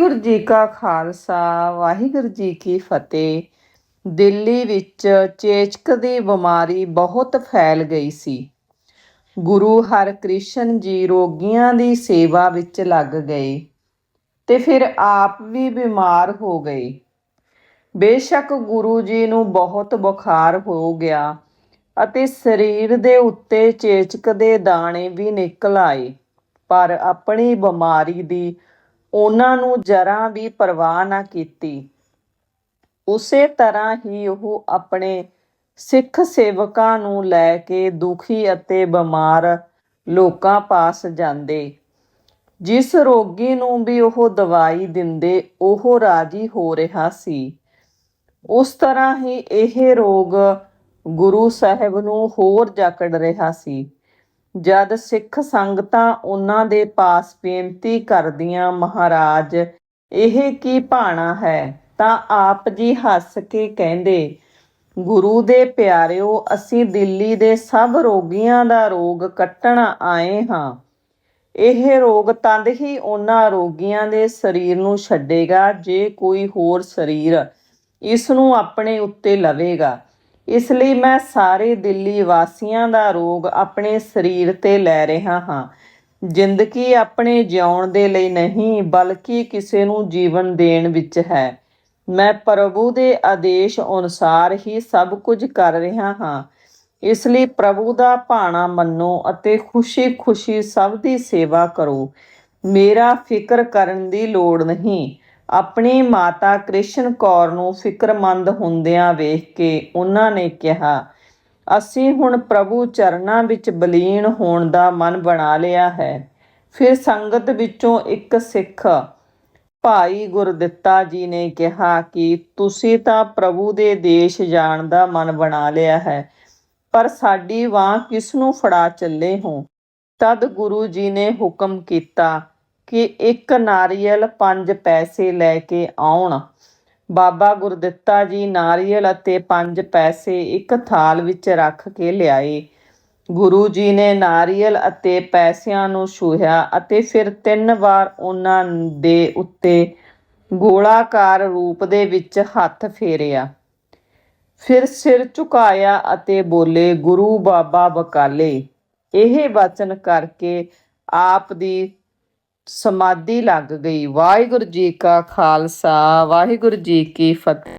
ਵਾਹਿਗੁਰੂ ਜੀ ਕਾ ਖਾਲਸਾ, ਵਾਹਿਗੁਰੂ ਜੀ ਕੀ ਫਤਿਹ। ਦਿੱਲੀ ਵਿੱਚ ਚੇਚਕ ਦੀ ਬਿਮਾਰੀ ਬਹੁਤ ਫੈਲ ਗਈ ਸੀ। ਗੁਰੂ ਹਰਕ੍ਰਿਸ਼ਨ ਜੀ ਰੋਗੀਆਂ ਦੀ ਸੇਵਾ ਵਿੱਚ ਲੱਗ ਗਏ ਤੇ ਫਿਰ ਆਪ ਵੀ ਬਿਮਾਰ ਹੋ ਗਏ। ਬੇਸ਼ੱਕ ਗੁਰੂ ਜੀ ਨੂੰ ਬਹੁਤ ਬੁਖਾਰ ਹੋ ਗਿਆ ਅਤੇ ਸਰੀਰ ਦੇ ਉੱਤੇ ਚੇਚਕ ਦੇ ਦਾਣੇ ਵੀ ਨਿਕਲ ਆਏ, ਪਰ ਆਪਣੀ ਬਿਮਾਰੀ ਦੀ ਉਹਨਾਂ ਨੂੰ ਜਰਾ ਵੀ ਪਰਵਾਹ ਨਾ ਕੀਤੀ। ਉਸੇ ਤਰ੍ਹਾਂ ਹੀ ਉਹ ਆਪਣੇ ਸਿੱਖ ਸੇਵਕਾਂ ਨੂੰ ਲੈ ਕੇ ਦੁਖੀ ਅਤੇ ਬਿਮਾਰ ਲੋਕਾਂ ਪਾਸ ਜਾਂਦੇ। ਜਿਸ ਰੋਗੀ ਨੂੰ ਵੀ ਉਹ ਦਵਾਈ ਦਿੰਦੇ, ਉਹ ਰਾਜੀ ਹੋ ਰਿਹਾ ਸੀ। ਉਸ ਤਰ੍ਹਾਂ ਹੀ ਇਹ ਰੋਗ ਗੁਰੂ ਸਾਹਿਬ ਨੂੰ ਹੋਰ ਜਕੜ ਰਿਹਾ ਸੀ। ਜਦ ਸਿੱਖ ਸੰਗਤਾਂ ਉਹਨਾਂ ਦੇ ਪਾਸ ਬੇਨਤੀ ਕਰਦੀਆਂ, ਮਹਾਰਾਜ, ਇਹ ਕੀ ਭਾਣਾ ਹੈ? ਤਾਂ ਆਪ ਜੀ ਹੱਸ ਕੇ ਕਹਿੰਦੇ, ਗੁਰੂ ਦੇ ਪਿਆਰਿਓ, ਅਸੀਂ ਦਿੱਲੀ ਦੇ ਸਭ ਰੋਗੀਆਂ ਦਾ ਰੋਗ ਕੱਟਣ ਆਏ ਹਾਂ। ਇਹ ਰੋਗ ਤਦ ਹੀ ਉਹਨਾਂ ਰੋਗੀਆਂ ਦੇ ਸਰੀਰ ਨੂੰ ਛੱਡੇਗਾ, ਜੇ ਕੋਈ ਹੋਰ ਸਰੀਰ ਇਸ ਨੂੰ ਆਪਣੇ ਉੱਤੇ ਲਵੇਗਾ। ਇਸ ਲਈ ਮੈਂ ਸਾਰੇ ਦਿੱਲੀ ਵਾਸੀਆਂ ਦਾ ਰੋਗ ਆਪਣੇ ਸਰੀਰ ਤੇ ਲੈ ਰਿਹਾ ਹਾਂ। ਜ਼ਿੰਦਗੀ ਆਪਣੇ ਜਿਉਣ ਦੇ ਲਈ ਨਹੀਂ, ਬਲਕਿ ਕਿਸੇ ਨੂੰ ਜੀਵਨ ਦੇਣ ਵਿੱਚ ਹੈ। ਮੈਂ ਪ੍ਰਭੂ ਦੇ ਆਦੇਸ਼ ਅਨੁਸਾਰ ਹੀ ਸਭ ਕੁਝ ਕਰ ਰਿਹਾ ਹਾਂ। ਇਸ ਲਈ ਪ੍ਰਭੂ ਦਾ ਭਾਣਾ ਮੰਨੋ ਅਤੇ ਖੁਸ਼ੀ-ਖੁਸ਼ੀ ਸਭ ਦੀ ਸੇਵਾ ਕਰੋ। ਮੇਰਾ ਫਿਕਰ ਕਰਨ ਦੀ ਲੋੜ ਨਹੀਂ। ਆਪਣੀ ਮਾਤਾ ਕ੍ਰਿਸ਼ਨ ਕੌਰ ਨੂੰ ਫਿਕਰਮੰਦ ਹੁੰਦਿਆਂ ਵੇਖ ਕੇ ਉਹਨਾਂ ਨੇ ਕਿਹਾ, ਅਸੀਂ ਹੁਣ ਪ੍ਰਭੂ ਚਰਨਾਂ ਵਿੱਚ ਬਲੀਨ ਹੋਣ ਦਾ ਮਨ ਬਣਾ ਲਿਆ ਹੈ। ਫਿਰ ਸੰਗਤ ਵਿੱਚੋਂ ਇੱਕ ਸਿੱਖ ਭਾਈ ਗੁਰਦਿੱਤਾ ਜੀ ਨੇ ਕਿਹਾ ਕਿ ਤੁਸੀਂ ਤਾਂ ਪ੍ਰਭੂ ਦੇ ਦੇਸ਼ ਜਾਣ ਦਾ ਮਨ ਬਣਾ ਲਿਆ ਹੈ, ਪਰ ਸਾਡੀ ਬਾਂਹ ਕਿਸ ਨੂੰ ਫੜਾ ਚੱਲੇ ਹੋ? ਤਦ ਗੁਰੂ ਜੀ ਨੇ ਹੁਕਮ ਕੀਤਾ ਕਿ ਇੱਕ ਨਾਰੀਅਲ ਪੰਜ ਪੈਸੇ ਲੈ ਕੇ ਆਉਣ। ਬਾਬਾ ਗੁਰਦਿੱਤਾ ਜੀ ਨਾਰੀਅਲ ਅਤੇ ਪੰਜ ਪੈਸੇ ਇੱਕ ਥਾਲ ਵਿੱਚ ਰੱਖ ਕੇ ਲਿਆਏ। ਗੁਰੂ ਜੀ ਨੇ ਨਾਰੀਅਲ ਅਤੇ ਪੈਸਿਆਂ ਨੂੰ ਛੂਹਿਆ ਅਤੇ ਫਿਰ ਤਿੰਨ ਵਾਰ ਉਹਨਾਂ ਦੇ ਉੱਤੇ ਗੋਲਾਕਾਰ ਰੂਪ ਦੇ ਵਿੱਚ ਹੱਥ ਫੇਰਿਆ। ਫਿਰ ਸਿਰ ਝੁਕਾਇਆ ਅਤੇ ਬੋਲੇ, ਗੁਰੂ ਬਾਬਾ ਬਕਾਲੇ। ਇਹ ਵਚਨ ਕਰਕੇ ਆਪ ਦੀ ਸਮਾਧੀ ਲੱਗ ਗਈ। ਵਾਹਿਗੁਰੂ ਜੀ ਕਾ ਖਾਲਸਾ ਵਾਹਿਗੁਰੂ ਜੀ ਕੀ ਫਤਿਹ।